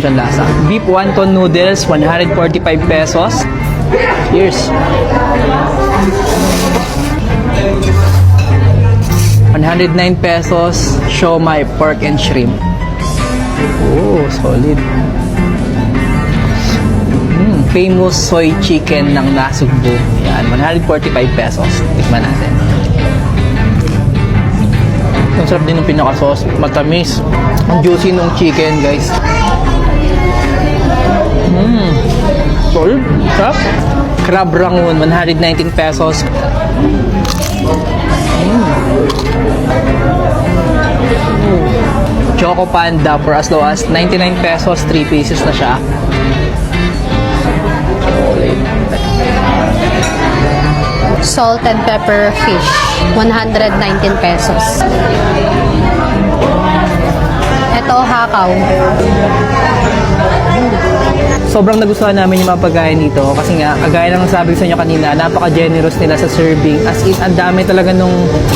siyang lasa. Beef wonton noodles, 145 pesos. Cheers. 109 pesos, siomai, pork and shrimp. Oh, solid. Mm, famous soy chicken ng Nasugbu. Yan, 145 pesos. Tikman natin. Ang sarap din ng pinaka-sauce. Matamis. Ang juicy nung chicken, guys. Solid. Sarap. Crab rangoon, 119 pesos. Choco Panda for as low as 99 pesos, 3 pieces na siya. Salt and pepper fish, 119 pesos. Ito, hakaw. Sobrang nagustuhan namin yung mga pagkain dito kasi nga, kagaya ng sabi sa inyo kanina, napaka-generous nila sa serving. As in, ang dami talaga nung uh,